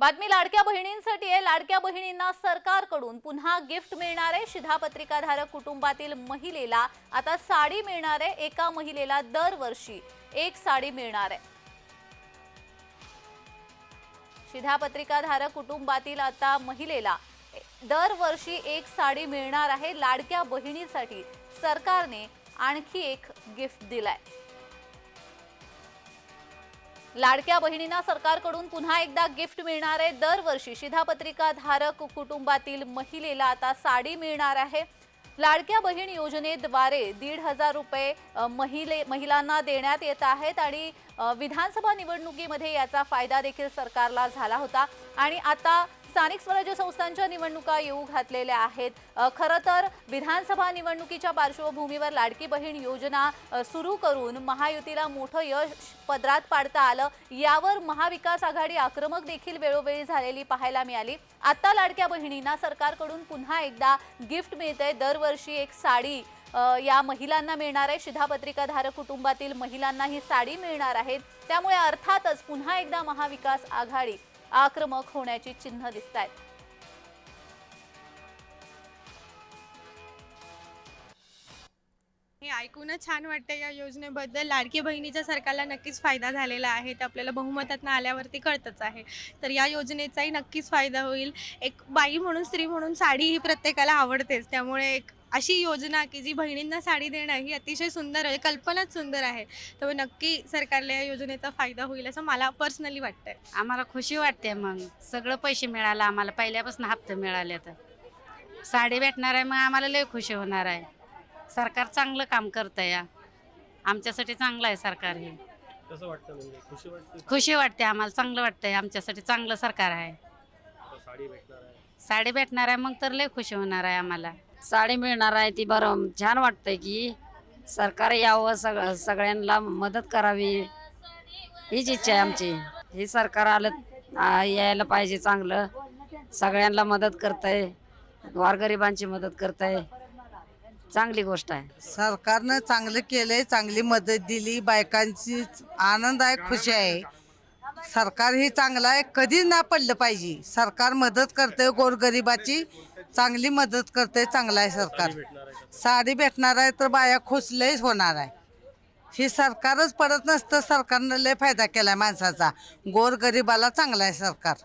बातमी लाडक्या बहिणींसाठी आहे. लाडक्या बहिणींना सरकारकडून पुन्हा गिफ्ट मिळणार आहे. शिधापत्रिकाधारक कुटुंबातील महिलेला आता साडी मिळणार आहे. एका महिलेला दरवर्षी एक साडी मिळणार आहे. शिधापत्रिकाधारक कुटुंबातील आता महिलेला दरवर्षी एक साडी मिळणार आहे. लाडक्या बहिणीसाठी सरकारने आणखी एक गिफ्ट दिलाय. लाडक्या बहिणींना सरकारकडून पुन्हा एकदा गिफ्ट मिळणार आहे. दरवर्षी शिधापत्रिका धारक कुटुंबातील महिलेला आता साडी मिळणार आहे. लाडक्या बहीण योजनेद्वारे दीड हजार रुपये महिले महिलांना देण्यात येत आहेत आणि विधानसभा निवडणुकीमध्ये याचा फायदा देखील सरकारला झाला होता. आणि आता स्थानिक स्वराज्य संस्थांच्या निवडणुका येऊ घातलेल्या आहेत. खरं तर विधानसभा निवडणुकीच्या पार्श्वभूमीवर लाडकी बहीण योजना सुरू करून महायुतीला मोठं यश पदरात पाडता आलं. यावर महाविकास आघाडी आक्रमक देखील वेळोवेळी झालेली पाहायला मिळाली. आता लाडक्या बहिणींना सरकारकडून पुन्हा एकदा गिफ्ट मिळते दरवर्षी एक साडी या महिलांना मिळणार आहे. शिधापत्रिकाधारक कुटुंबातील महिलांना ही साडी मिळणार आहेत त्यामुळे अर्थातच पुन्हा एकदा महाविकास आघाडी आक्रमक होण्याची चिन्ह दिसत आहेत हे ऐकूनच छान वाटतं या योजनेबद्दल. लाडकी बहिणीचा सरकारला नक्कीच फायदा झालेला आहे. ते आपल्याला बहुमतातनं आल्यावरती कळतच आहे. तर या योजनेचाही नक्कीच फायदा होईल. एक बाई म्हणून स्त्री म्हणून साडी ही प्रत्येकाला आवडतेच. त्यामुळे एक अशी योजना की जी बहिणींना साडी देणं ही अतिशय सुंदर आहे कल्पनाच सुंदर आहे. त्यामुळे नक्की सरकारला या योजनेचा फायदा होईल असं मला पर्सनली वाटतंय. आम्हाला खुशी वाटते मग. सगळं पैसे मिळालं आम्हाला. पहिल्यापासून हप्ते मिळाले तर साडी भेटणार आहे मग आम्हाला लय खुशी होणार आहे. सरकार चांगलं काम करतं या. आमच्यासाठी चांगलं आहे सरकार हे. कसं वाटतं म्हणजे? खुशी वाटते? खुशी वाटते आम्हाला. चांगलं वाटतंय. आमच्यासाठी चांगलं सरकार आहे. आता साडी भेटणार आहे. साडी भेटणार आहे मग तर लय खुशी होणार आहे आम्हाला. साडी मिळणार आहे ती बरं. छान वाटतंय की सरकार यावं सग सगळ्यांना मदत करावी. हीच इच्छा आहे आमची. हे सरकार आलं आ, यायला पाहिजे चांगलं. सगळ्यांना मदत करतंय. वारगरिबांची मदत करतंय. चांगली गोष्ट आहे. सरकारनं चांगलं केलंय चांगली मदत दिली. बायकांची आनंद आहे खुशी आहे. सरकार ही चांगलं आहे कधी ना पडलं पाहिजे. सरकार मदत करते गोरगरिबाची चांगली मदत करते चांगलं आहे सरकार. साडी भेटणार आहे तर बाया खुशलंच होणार आहे. हे सरकारच पडत नसतं सरकारनं लय फायदा केला आहे माणसाचा. गोरगरिबाला चांगला आहे सरकार.